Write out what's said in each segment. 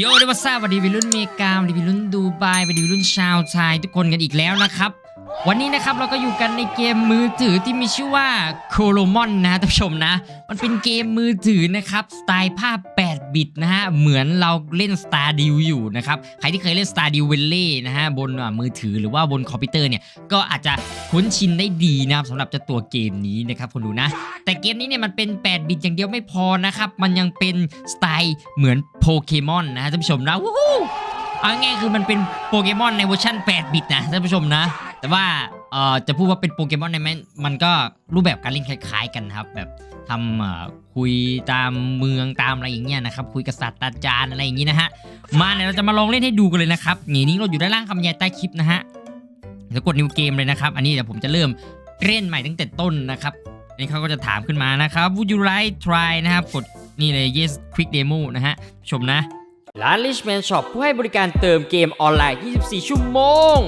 โยเดวัสซาสวัสดีวิรุ่นเมกาสวัสดีวิรุ่นดูไบสวัสดีวิรุ่นชาวไทยทุกคนกันอีกแล้วนะครับ วันนี้นะครับเราก็อยู่กันในเกมมือถือที่มีชื่อว่าโคโลมอนนะท่านผู้ชมนะ มันเป็นเกมมือถือนะครับสไตล์ภาพ 8 บิตนะฮะเหมือนเราเล่น Star d e w อยู่นะครับใครที่เคยเล่น Star d e w Valley นะฮะบนอะมือถือหรือว่าบนคอมพิวเตอร์เนี่ยก็อาจจะคุ้นชินได้ดีนะครับสำหรับจ้าตัวเกมนี้นะครับคุณดูนะ แต่เกมนี้เนี่ยมันเป็น 8 บิตอย่างเดียวไม่พอนะครับมันยังเป็นสไตล์เหมือนโปเกมอนนะท่านผู้ชมนะวู้ฮู้เอาง่ายคือมันเป็นโปเกมอนในเวอร์ชัน8 บิตนะท่านผู้ชมนะ แต่ว่าเอ่อจะพูดว่าเป็นโปเกมอนในมันมันก็รูปแบบการเล่นคล้ายๆกันครับ แบบทำเอ่อคุยตามเมืองตามอะไรอย่างเงี้ยนะครับ คุยกับศาสตราจารย์อะไรอย่างงี้นะฮะ มาเนี่ยเราจะมาลองเล่นให้ดูกันเลยนะครับนี่นี้เราอยู่ด้านล่างคำบรรยายใต้คลิปนะฮะเดี๋ยวกดนิวเกมเลยนะครับ อันนี้เดี๋ยวผมจะเริ่มเล่นใหม่ตั้งแต่ต้นนะครับอันนี้เขาก็จะถามขึ้นมานะครับ would you like try นะครับกดนี่เลย yes quick demo นะฮะชมนะร้าน Richman Shop ผู้ให้บริการเติมเกมออนไลน์ 24 ชั่วโมง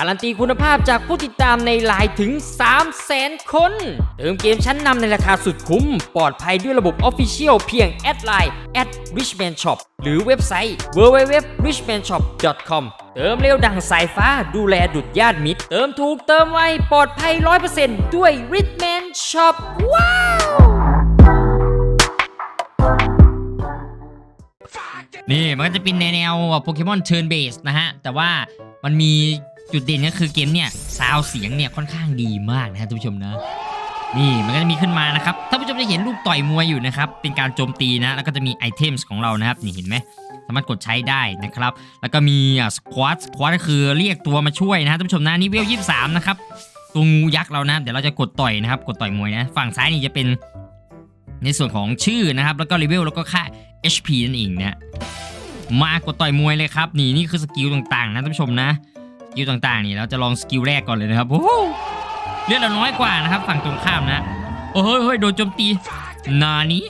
การันตีคุณภาพจากผู้ติดตามในไลน์ถึง 300,000คน เติมเกมชั้นนำในราคาสุดคุ้ม ปลอดภัยด้วยระบบ Official เพียงแอดไลน์ at richman shop หรือเว็บไซต์ www.richmanshop.com เติมเร็วดังสายฟ้าดูแลดุดญาติมิตร เติมถูกเติมไวปลอดภัย 100%ด้วย Richman Shop ว้าวนี่มันก็จะเป็นในแนวโปเกมอนเทิร์นเบสนะฮะ แต่ว่ามันมี จุดเด่นก็คือเกมเนี่ยซาวเสียงเนี่ยค่อนข้างดีมากนะฮะท่านผู้ชมนะนี่มันก็จะมีขึ้นมานะครับท่านผู้ชมจะเห็นรูปต่อยมวยอยู่นะครับเป็นการโจมตีนะแล้วก็จะมีไอเทมส์ของเรานะครับนี่เห็นไหมสามารถกดใช้ได้นะครับ แล้วก็มีอะสควอตสควอตก็คือเรียกตัวมาช่วยนะฮะท่านผู้ชมนะนี่เวลยี่สามนะครับตัวงูยักษ์เรานะเดี๋ยวเราจะกดต่อยนะครับกดต่อยมวยนะฝั่งซ้ายนี่จะเป็นในส่วนของชื่อนะครับแล้วก็เลเวลแล้วก็ค่า HP นั่นเองนะมากดต่อยมวยเลยครับนี่นี่คือสกิลต่างๆนะท่านผู้ชมนะ กิลต่างๆนี่เราจะลองสกิลแรกก่อนเลยนะครับโอ้โหเลือดเราน้อยกว่านะครับ ฝั่งตรงข้ามนะ โอ้เฮ้ยเฮ้ยโดนโจมตีนานี้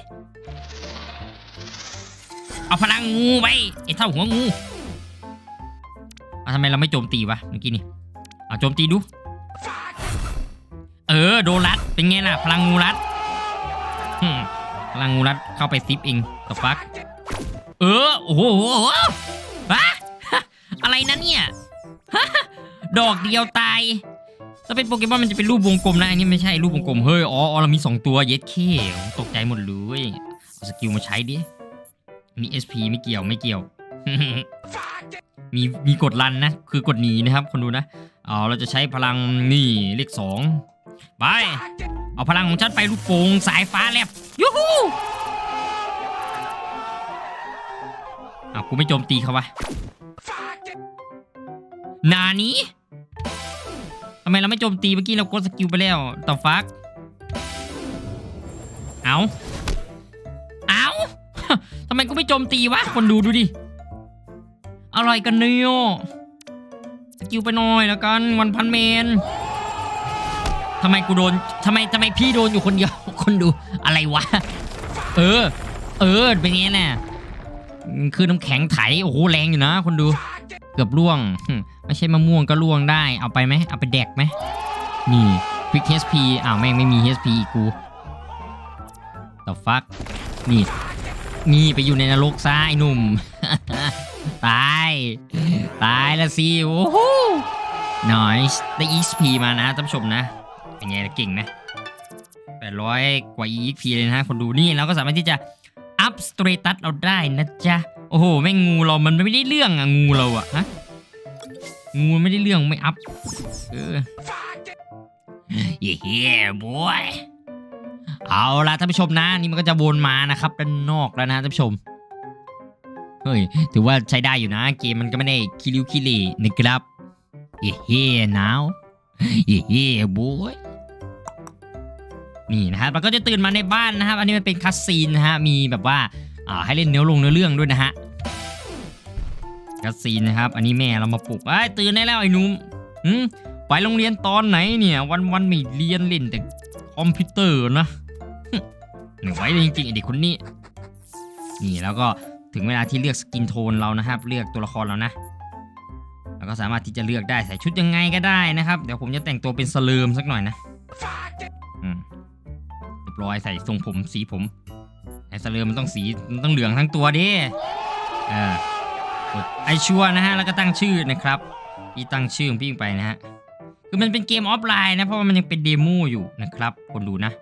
เอาพลังงูไปไอ้เท่าหัวงูเอาทำไมเราไม่โจมตีวะเมื่อกี้นี่เอาโจมตีดู เออโดนรัดเป็นไงล่ะ พลังงูรัดพลังงูรัดเข้าไปซิปเองตฟัก เออโอ้โหอ้โหฮะอะไรนะเนี่ย ดอกเดียวตาย ถ้าเป็นโปเกมอนมันจะเป็นรูปวงกลมนะ อันนี้ไม่ใช่รูปวงกลม เฮ้ย อ๋อเรามี 2 ตัว เย็ดเคตกใจหมดเลย เอาสกิลมาใช้ดิ มี SP ไม่เกี่ยวไม่เกี่ยว มีมีกดรันนะ คือกดหนีนะครับ คนดูนะ เอาเราจะใช้พลังนี่เลขสองไป เอาพลังของฉันไปลูกโป่งสายฟ้าแลบยูฮูอ้าวกูไม่โจมตีเขาวะ นานี้ทำไมเราไม่โจมตีเมื่อกี้เรากดสกิลไปแล้วต่อฟัก เอาเอาทำไมกูไม่โจมตีวะ คนดูดูดิ อะไรกันเนี่ยสกิลไปหน่อยแล้วกันวันพันเมนทำไมกูโดนทำไมทำไมพี่โดนอยู่คนเดียว คนดูอะไรวะ เออ เออ เป็นไงน่ะคือน้ำแข็งไถ โอ้โห แรงอยู่นะ คนดู เกือบล่วง ไม่ใช่มะม่วงก็ล่วงได้ เอาไปไหมเอาไปแดกไหมนี่ Quick HP อ้าวแม่งไม่มี HP อีกกูต่อฟักนี่นี่ไปอยู่ในนรกซะไอ้หนุ่ม ตาย ตายละสิโอ้โหนอยได้ XP มานะท่านผู้ชมนะ เป็นไงเล่ะเก่งนะ800กว่า EXP เลยนะคนดูนี่เราก็สามารถที่จะอัพสเตรตัสเราได้นะจ๊ะ โอ้โห แม่งงูเรามันไม่ได้เรื่องอะงูเราอะฮะ งูไม่ได้เรื่องไม่อัพเออเย้บอยเอาละท่านผู้ชมนะ นี่มันก็จะวนมานะครับด้านนอกแล้วนะท่านผู้ชมเฮ้ยถือว่าใช้ได้อยู่นะ เกมมันก็ไม่ได้คิริวคิรีนะครับเย้นาวเย้บอยนี่นะครับมันก็จะตื่นมาในบ้านนะครับ อันนี้มันเป็นคัสซีนนะฮะมีแบบว่าอ่าให้เล่นเนื้อลงเนื้อเรื่องด้วยนะฮะ คัสซีนนะครับ อันนี้แม่เรามาปลุกไอ้ตื่นได้แล้วไอ้หนุ่มไปโรงเรียนตอนไหนเนี่ย วันวันไม่เรียนเล่นแต่คอมพิวเตอร์นะหึไม่ไวเลยจริงๆไอเด็กคนนี้ นี่แล้วก็ถึงเวลาที่เลือกสกินโทนเรานะครับ เลือกตัวละครเรานะแล้วก็สามารถที่จะเลือกได้ใส่ชุดยังไงก็ได้นะครับเดี๋ยวผมจะแต่งตัวเป็นสเลิมสักหน่อยนะอืมเรียบร้อยใส่ทรงผมสีผมไอ้สะเลือมันต้องสีมันต้องเหลืองทั้งตัวดิเออ กดไอชัวนะฮะแล้วก็ตั้งชื่อนะครับพี่ตั้งชื่อของพี่ไปนะฮะคือมันเป็นเกมออฟไลน์นะเพราะว่ามันยังเป็นเดโมอยู่นะครับ คนดูนะ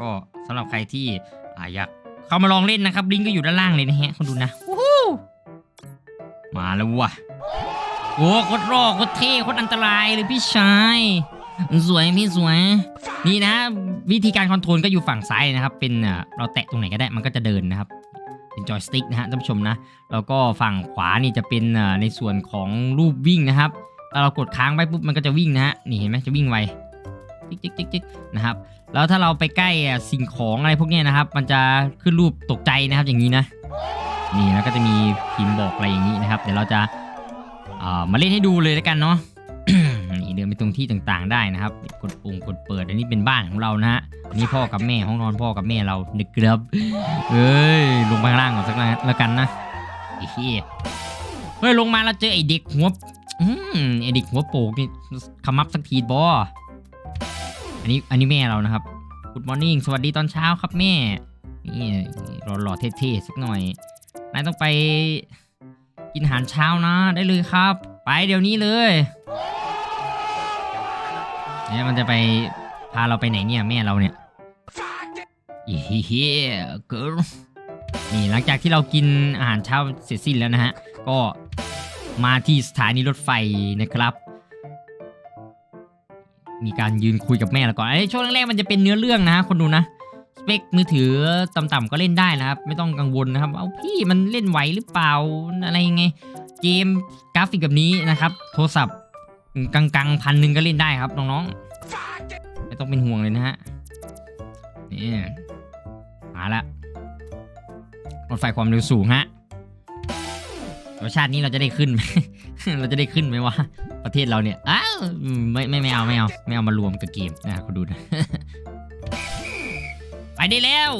ก็สำหรับใครที่อ่าอยากเข้ามาลองเล่นนะครับลิงก์ก็อยู่ด้านล่างเลยนะฮะคนดูนะวู้ฮู้มาแล้วว่ะโอ้โคตรรอโคตรเท่โคตรอันตรายเลยพี่ชายสวยพี่สวย นี่นะ วิธีการคอนโทรลก็อยู่ฝั่งซ้ายนะครับ เป็นเอ่อเราแตะตรงไหนก็ได้มันก็จะเดินนะครับ เป็นจอยสติ๊กนะฮะท่านผู้ชมนะแล้วก็ฝั่งขวานี่จะเป็นในส่วนของรูปวิ่งนะครับถ้าเรากดค้างไปปุ๊บมันก็จะวิ่งนะฮะนี่เห็นไหมจะวิ่งไวจิ๊กจิ๊กจิ๊กจิ๊กนะครับแล้วถ้าเราไปใกล้อะสิ่งของอะไรพวกนี้นะครับ มันจะขึ้นรูปตกใจนะครับอย่างนี้นะ นี่แล้วก็จะมีพิมพ์บอกอะไรอย่างนี้นะครับ เดี๋ยวเราจะเอ่อมาเล่นให้ดูเลยแล้วกันเนาะ ดินไปตรงที่ต่างๆได้นะครับ กดปุ่มกดเปิด อันนี้เป็นบ้านของเรานะฮะอันนี้พ่อกับแม่ห้องนอนพ่อกับแม่เรานึกครับเอ้ยลงไปข้างล่างก่อนสักแล้วกันนะไอ้เหี้ยเฮ้ยลงมาแล้วเจอไอ้เด็กหัวอืมไอ้เด็กหัวโปกนี่ขมับสักทีบออันนี้อันนี้แม่เรานะครับ Good morning สวัสดีตอนเช้าครับแม่นี่หล่อๆเท่ๆสักหน่อยนายต้องไปกินอาหารเช้านะได้เลยครับ ไปเดี๋ยวนี้เลย เนี่ยมันจะไปพาเราไปไหนเนี่ยแม่เราเนี่ยอีเฮียเกิร์ลนี่หลังจากที่เรากินอาหารเช้าเสร็จสิ้นแล้วนะฮะ ก็มาที่สถานีรถไฟนะครับ มีการยืนคุยกับแม่แล้วก่อนไอ้ช่วงแรกๆมันจะเป็นเนื้อเรื่องนะฮะคนดูนะสเปคมือถือต่ำๆก็เล่นได้นะครับ ไม่ต้องกังวลนะครับ เอาพี่มันเล่นไหวหรือเปล่าอะไรยังไง เกมกราฟิกแบบนี้นะครับ โทรศัพท์ กลางๆพันหนึ่งก็เล่นได้ครับน้องๆไม่ต้องเป็นห่วงเลยนะฮะนี่มาละรถไฟความเร็วสูงฮะรสชาตินี้เราจะได้ขึ้นไหมเราจะได้ขึ้นไหมวะประเทศเราเนี่ยอ้าวไม่ไม่ไม่เอาไม่เอาไม่เอามารวมกับเกมนะคุณดูนะไปได้แล้ว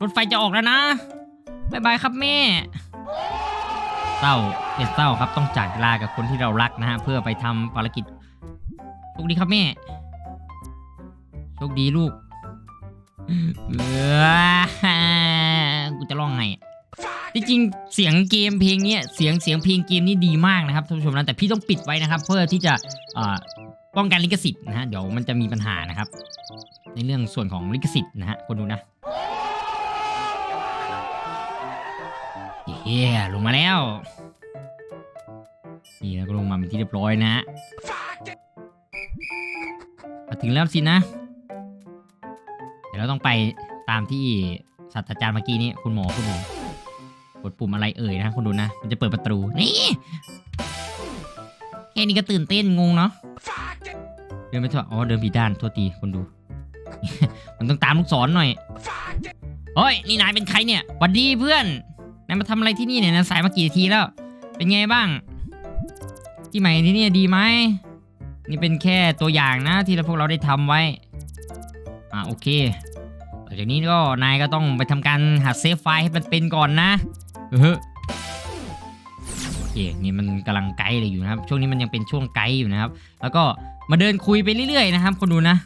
รถไฟจะออกแล้วนะบายบายครับแม่ เศร้าเป็นเศร้าครับต้องจากลากับคนที่เรารักนะฮะเพื่อไปทำภารกิจโชคดีครับแม่โชคดีลูกเออกูจะร้องไงที่จริงเสียงเกมเพลงเนี้ยเสียงเสียงเพลงเกมนี่ดีมากนะครับท่านผู้ชมนะแต่พี่ต้องปิดไว้นะครับ เพื่อที่จะป้องกันลิขสิทธิ์นะฮะเดี๋ยวมันจะมีปัญหานะครับ ในเรื่องส่วนของลิขสิทธิ์นะฮะคนดูนะ เย้ลงมาแล้ว นี่แล้วก็ลงมาเป็นที่เรียบร้อยนะฮะมาถึงแล้วสินะ เดี๋ยวเราต้องไปตามที่ศาสตราจารย์เมื่อกี้นี้คุณหมอคุณหมอกดปุ่มอะไรเอ่ยนะคุณดูนะ มันจะเปิดประตูนี่แค่นี้ก็ตื่นเต้นงงเนาะเดินไปเถอะอ๋อเดินผิดด้านโทษทีคนดู มันต้องตามลูกศรหน่อยเฮ้ยนี่นายเป็นใครเนี่ยหวัดดีเพื่อน นายมาทำอะไรที่นี่เนี่ยนะสายมากี่ทีแล้ว เป็นไงบ้าง ที่ใหม่ที่นี่ดีไหมนี่เป็นแค่ตัวอย่างนะที่เราพวกเราได้ทำไว้ อ่าโอเคหลังจากนี้ก็นายก็ต้องไปทำการหาเซฟไฟล์ให้มันเป็นก่อนนะเออโอเคนี่มันกำลังไกด์เลยอยู่นะครับ ช่วงนี้มันยังเป็นช่วงไกด์อยู่นะครับ แล้วก็มาเดินคุยไปเรื่อยๆนะครับคนดูนะ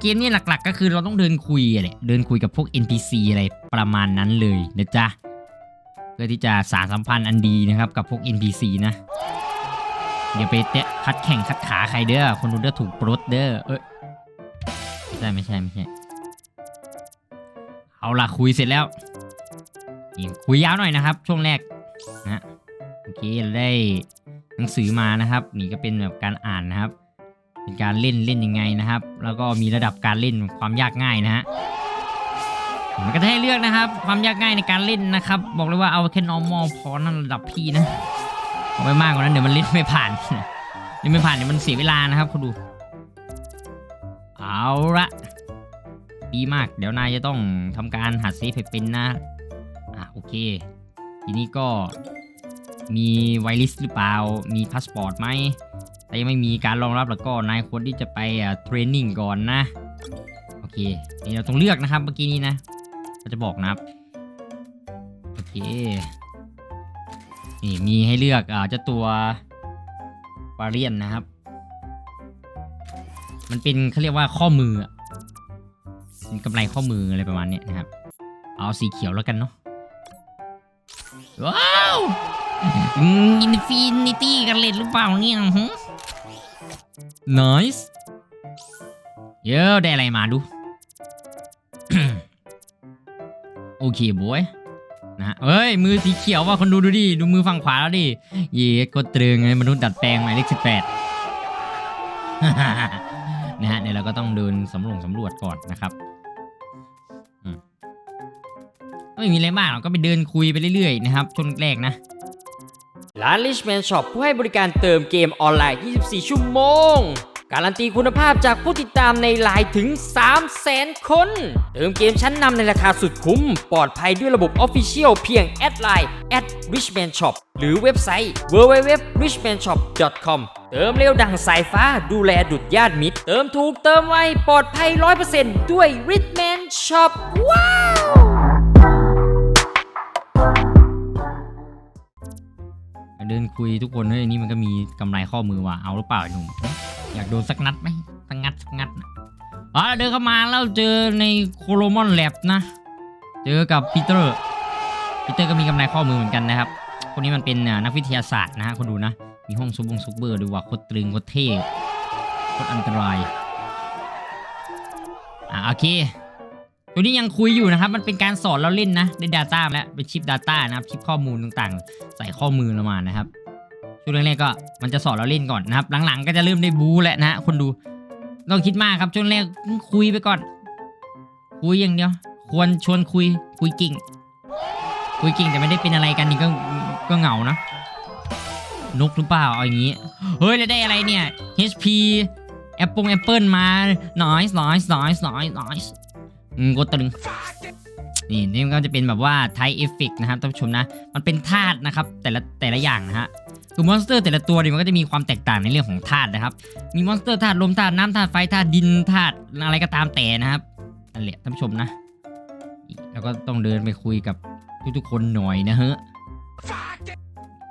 เกมนี้หลักๆ ก็คือเราต้องเดินคุยอะไรเดินคุยกับพวก NPC อะไรประมาณนั้นเลยนะจ๊ะ เพื่อที่จะสารสัมพันธ์อันดีนะครับกับพวก NPC นะเดี๋ยวไปเตะคัดแข่งคัดขาใครเด้อคนดูเด้อถูกปลดเด้อเอ้ยไม่ใช่ไม่ใช่ไม่ใช่เอาล่ะคุยเสร็จแล้วคุยยาวหน่อยนะครับ ช่วงแรกนะโอเคเราได้หนังสือมานะครับ นี่ก็เป็นแบบการอ่านนะครับ เป็นการเล่นเล่นยังไงนะครับ แล้วก็มีระดับการเล่นความยากง่ายนะฮะ มันก็จะให้เลือกนะครับ ความยากง่ายในการเล่นนะครับ บอกเลยว่าเอาแค่ normal พอนั่นระดับพี่นะเอาไปมากกว่านั้นเดี๋ยวมันเล่นไม่ผ่านเล่นไม่ผ่านเดี๋ยวมันเสียเวลานะครับคุณดู เอาละดีมาก เดี๋ยวนายจะต้องทำการหาเซฟให้เป็นนะอะโอเค ทีนี้ก็มีไวลิสหรือเปล่า มีพาสปอร์ตไหมถ้ายังไม่มีการรองรับแล้วก็นายควรที่จะไปเทรนนิ่งก่อนนะ โอเค นี่เราต้องเลือกนะครับเมื่อกี้นี้นะ ก็จะบอกนะครับ โอเค นี่มีให้เลือกอ่าจ้าตัววาเรียนนะครับ มันเป็นเขาเรียกว่าข้อมือเป็นกำไรข้อมืออะไรประมาณเนี้ยนะครับ เอาสีเขียวแล้วกันเนาะ ว้าวอินฟินิตี้กันเลยหรือเปล่าเนี่ยฮึ nice เยอะได้อะไรมาดู เคบอยนะเอ้ย มือสีเขียวว่ะคนดูดูดิ ดูมือฝั่งขวาแล้วดิ เย้กดตรึงไงมนุษย์ดัดแปลงหมายเลขสิบแปดนะฮะเดี๋ยวเราก็ต้องเดินสำรวจสำรวจก่อนนะครับไม่มีอะไรมากเราก็ไปเดินคุยไปเรื่อยๆนะครับช่วงแรกนะ ร้าน Richman Shop ผู้ให้บริการเติมเกมออนไลน์ 24 ชั่วโมง การันตีคุณภาพจากผู้ติดตามในไลน์ถึง 300,000 คน เติมเกมชั้นนำในราคาสุดคุ้ม ปลอดภัยด้วยระบบ Official เพียงแอดไลน์ at richman shop หรือเว็บไซต์ www.richmanshop.com เติมเร็วดังสายฟ้าดูแลดุดญาติมิตร เติมถูกเติมไว ปลอดภัย 100%ด้วย Richman Shop ว้าวเดินคุยทุกคนเฮ้ยนี่มันก็มีกำไรข้อมือว่ะเอาหรือเปล่าหนุ่ม อยากโดนสักนัดไหมสักงัดสักงัดนะอ๋อเดินเข้ามาแล้วเจอในโคโลมอนแลบนะ เจอกับปีเตอร์ปีเตอร์ก็มีกำไรข้อมือเหมือนกันนะครับ คนนี้มันเป็นนักวิทยาศาสตร์นะฮะคนดูนะ มีห้องซุปบงซุปเบอร์ดูว่าโคตรตรึงโคตรเท่โคตรอันตราย อ่าโอเค ตัวนี้ยังคุยอยู่นะครับ มันเป็นการสอนเราเล่นนะได้ Data มาแล้วเป็นชิป Data นะครับชิปข้อมูลต่างๆ ใส่ข้อมือเรามานะครับ ช่วงแรกๆก็มันจะสอนเราเล่นก่อนนะครับ หลังๆ ก็จะเริ่มได้บู๊แล้วนะฮะคนดูต้องคิดมากครับช่วงแรกคุยไปก่อน คุยอย่างเดียว ควรชวนคุยคุยกิ่ง คุยกิ่งแต่ไม่ได้เป็นอะไรกันนี่ก็ก็เหงานะนกหรือเปล่าเอาอย่างนี้ เฮ้ยแล้วได้อะไรเนี่ย HP แอปปงแอปเปิลมา nice nice nice nice nice อืมกดตึงนี่นี่ก็จะเป็นแบบว่าไทเอฟเฟกนะครับท่านผู้ชมนะ มันเป็นธาตุนะครับ แต่ละแต่ละอย่างนะฮะ คือมอนสเตอร์แต่ละตัวเนี่ยมันก็จะมีความแตกต่างในเรื่องของธาตุนะครับ มีมอนสเตอร์ธาตุลมธาตุน้ำธาตุไฟธาตุดินธาตุอะไรก็ตามแต่นะครับนั่นแหละท่านผู้ชมนะแล้วก็ต้องเดินไปคุยกับทุกๆคนหน่อยนะเฮ้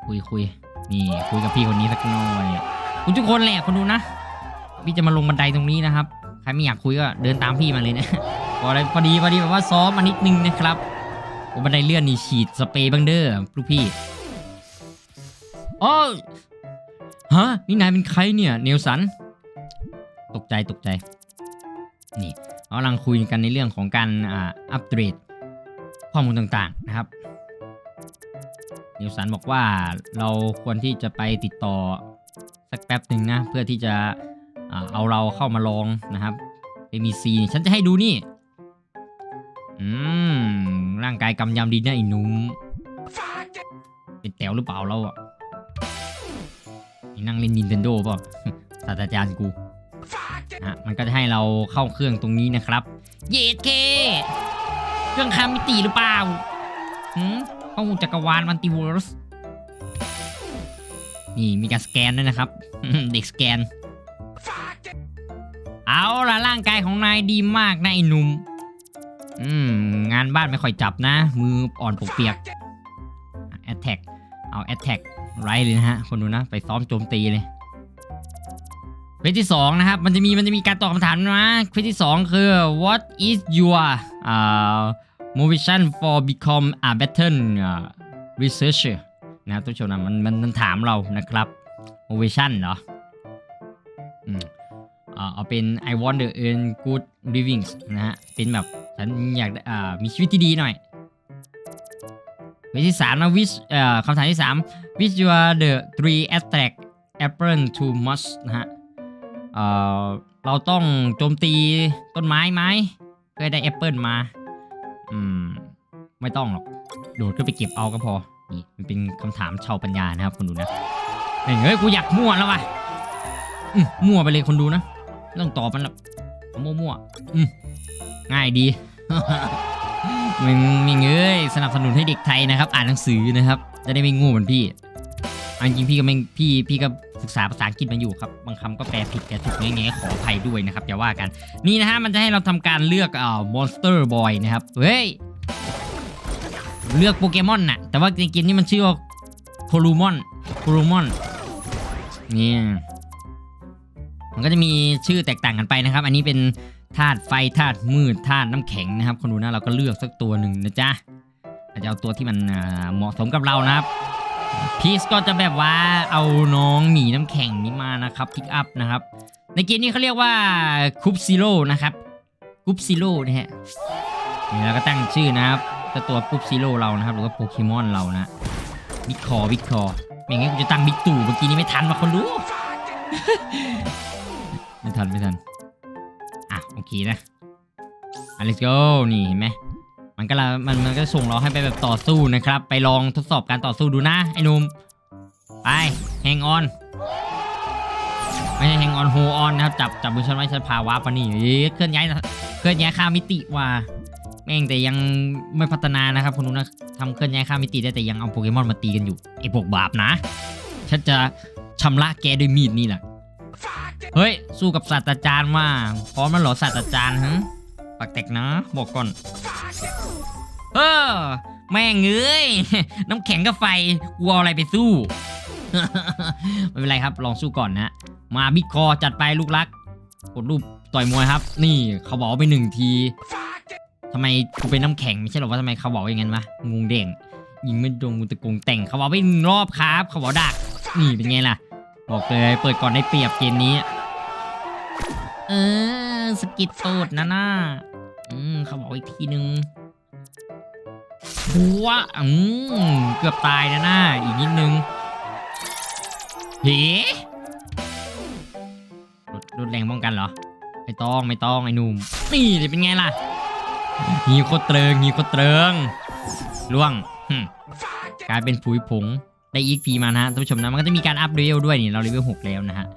คุยคุยนี่คุยกับพี่คนนี้สักหน่อยคุณทุกคนแหละคนดูนะพี่จะมาลงบันไดตรงนี้นะครับใครไม่อยากคุยก็เดินตามพี่มาเลยนะพออะไรพอดีพอดีแบบว่าซ้อมมานิดนึงนะครับบันไดเลื่อนนี่ฉีดสเปรย์บังเดอร์ลูกพี่ อ๋อฮะนี่นายเป็นใครเนี่ยเนลสัน ตกใจตกใจ นี่เรากำลังคุยกันในเรื่องของการอ่าอัปเดตข้อมูลต่างๆนะครับเนลสันบอกว่าเราควรที่จะไปติดต่อสักแป๊บหนึ่งนะ เพื่อที่จะอเอาเราเข้ามาลองนะครับ MEC นี่ฉันจะให้ดูนี่ อืม ร่างกายกำยำดีนะไอ้หนุ่มเป็นแต๋วหรือเปล่าเราอะ นั่งเล่น Nintendo เปล่าศาสตราจารย์กูนะมันก็จะให้เราเข้าเครื่องตรงนี้นะครับ เยดเค เครื่องคามมิติหรือเปล่าหืมข้อมูลจักรวาลมัลติเวิร์สนี่มีการสแกนด้วยนะครับ เด็กสแกน เอาละร่างกายของนายดีมากนะไอ้หนุ่มอืม งานบ้านไม่ค่อยจับนะ มืออ่อนปกเปียกแอตแทกเอาแอตแทก ไรเลยนะฮะคนดูนะ ไปซ้อมโจมตีเลยเควสที่สองนะครับ มันจะมีมันจะมีการตอบคำถามนะเควสที่สองคือ what is your uh, motivation for become a better uh, researcher นะครับทุกชมนะมันมันมันถามเรานะครับ motivation เหรออืมเอาเป็น I want to earn good living นะฮะเป็นแบบฉันอยากมีชีวิตที่ดีหน่อย วทที่สามนะ wish เอ่อคำถามที่สาม wish you are the three attract apple to much นะฮะเอ่อเราต้องโจมตีต้นไม้ไหมเพื่อได้แอปเปิลมา อืม ไม่ต้องหรอก โดดขึ้นไปเก็บเอาก็พอ นี่มันเป็นคำถามชาวปัญญานะครับคนดูนะเฮ้ยกูอยากมั่วแล้วว่ะอืมมั่วไปเลยคนดูนะไม่ต้องตอบมันหรอกมั่วๆอืมง่ายดี มึงมีเงยสนับสนุนให้เด็กไทยนะครับ อ่านหนังสือนะครับ จะได้ไม่งูเหมือนพี่อันจริงพี่ก็ไม่พี่พี่ก็ศึกษาภาษาอังกฤษมาอยู่ครับบางคำก็แปลผิดแปลถูกแง่ๆขออภัยด้วยนะครับอย่าว่ากัน นี่นะฮะมันจะให้เราทำการเลือกเอ่า monster boy นะครับเฮ้ยเลือกโปเกมอนน่ะ แต่ว่าในเกมนี้มันชื่อว่าโคลูมอนโคลูมอนนี่มันก็จะมีชื่อแตกต่างกันไปนะครับ อันนี้เป็น ธาตุไฟธาตุมืดธาตุน้ำแข็งนะครับ คนดูนะเราก็เลือกสักตัวหนึ่งนะจ๊ะอาจจะเอาตัวที่มันเหมาะสมกับเรานะครับพีซก็จะแบบว่าเอาน้องหมีน้ำแข็งนี้มานะครับพิกอัพนะครับ ในเกมนี้เขาเรียกว่าคุปซิโร่นะครับคุปซิโร่นะฮะนี่เราก็ตั้งชื่อนะครับจ้าตัวคุปซิโร่เรานะครับหรือว่าโปเกมอนเรานะบิ๊กคอบิ๊กคอไม่งั้นกูจะตั้งบิ๊กตู่เมื่อกี้นี้ไม่ทันมาคนดู ไม่ทันไม่ทัน โอเคนะอะ let's go นี่เห็นไหมมันก็ละมันมันก็ส่งเราให้ไปแบบต่อสู้นะครับ ไปลองทดสอบการต่อสู้ดูนะ ไอ้นุ่มไปแฮงออนไม่ใช่แฮงออนโฮออนนะครับ จับจับมือฉันไว้ฉันพาวาร์ปมานี่เอ๊ะเคลื่อนย้ายเคลื่อนย้ายข้ามมิติว่าแม่งแต่ยังไม่พัฒนานะครับคุณนุนะทำเคลื่อนย้ายข้ามมิติได้แต่ยังเอาโปเกมอนมาตีกันอยู่ไอ้พวกบาปนะ ฉันจะชำระแกด้วยมีดนี่แหละ เฮ้ย สู้กับศาสตราจารย์ว่าพร้อมแล้วเหรอศาสตราจารย์ฮะปักแตกนะบอกก่อน เออ แม่งเอ้ยน้ำแข็งกับไฟกูเอาอะไรไปสู้ไม่เป็นไรครับ ลองสู้ก่อนนะ มาบิ๊กคอจัดไปลูกรัก กดรูปต่อยมวยครับ นี่เขาบอกไปหนึ่งทีทำไมกูเป็นน้ำแข็งไม่ใช่หรอว่าทำไมเขาบอกอย่างนั้นวะงงเด่งยิงไม่โดนกูตะโกงแต่งเขาบอกไปหนึ่งรอบครับ เขาบอกดัก นี่เป็นไงล่ะ บอกเลยเปิดก่อนได้เปรียบเกมนี้ เออสกิดโตดนะน่าอืมเขาบอกอีกทีนึงหัวอืมเกือบตายนะน่าอีกนิดนึงเฮ้ลดลดแรงป้องกันเหรอ ไม่ต้องไม่ต้องไอ้หนุ่มนี่ดิเป็นไงล่ะหีโคตรเตริงหีโคตรเตริงล่วงกลายเป็นผุยผง ได้ EXP มานะฮะท่านผู้ชมนะมันก็จะมีการอัพเลเวลด้วยนี่เราเลเวล6แล้วนะฮะ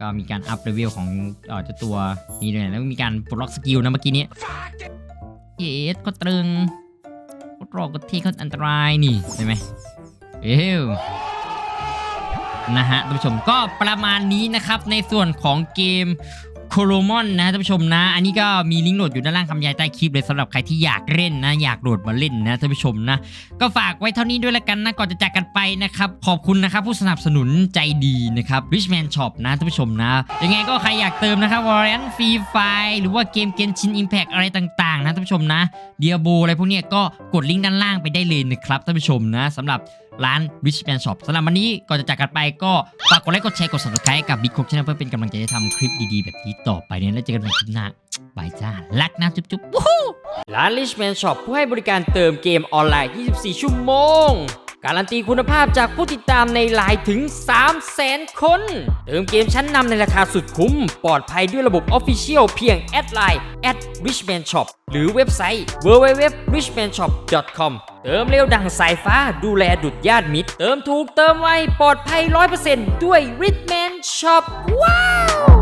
ก็มีการอัพเลเวลของเอ่อเจ้าตัวนี้ด้วยแล้วมีการปลดล็อกสกิลนะเมื่อกี้นี้เยสก็ตรึงกดรอกกดที่เขาอันตรายนี่ใช่ไหมเอ้วนะฮะท่านผู้ชมก็ประมาณนี้นะครับในส่วนของเกม โคโลมอนนะท่านผู้ชมนะ อันนี้ก็มีลิงก์โหลดอยู่ด้านล่างคำยายใต้คลิปเลยสำหรับใครที่อยากเล่นนะ อยากโหลดมาเล่นนะท่านผู้ชมนะ ก็ฝากไว้เท่านี้ด้วยละกันนะก่อนจะจากกันไปนะครับ ขอบคุณนะครับผู้สนับสนุนใจดีนะครับ Richman Shop นะท่านผู้ชมนะ ยังไงก็ใครอยากเติมนะครับ Warrior Free Fire หรือว่าเกม Genshin Impact อะไรต่างๆนะท่านผู้ชมนะเดียโบอะไรพวกนี้ก็กดลิงก์ด้านล่างไปได้เลยนะครับท่านผู้ชมนะสำหรับ ร้าน Richman Shop สำหรับวันนี้ก่อนจะจากกันไปก็ฝากกดไลค์กดแชร์กด subscribe กับ Big Cook Channel เพื่อเป็นกำลังใจให้ทำคลิปดีๆ แบบนี้ต่อไปเนี่ยแล้วเจอกันใหม่คลิปหน้าบายจ้ารักนะจุ๊บๆร้าน Richman Shop ผู้ให้บริการเติมเกมออนไลน์ 24 ชั่วโมง การันตีคุณภาพจากผู้ติดตามในไลน์ถึง 300,000 คน เติมเกมชั้นนำในราคาสุดคุ้ม ปลอดภัยด้วยระบบ Official เพียงแอดไลน์ at richman shop หรือเว็บไซต์ www.richmanshop.com เติมเร็วดังสายฟ้าดูแลดุดญาติมิตร เติมถูกเติมไว ปลอดภัย 100%ด้วย Richman Shop ว้าว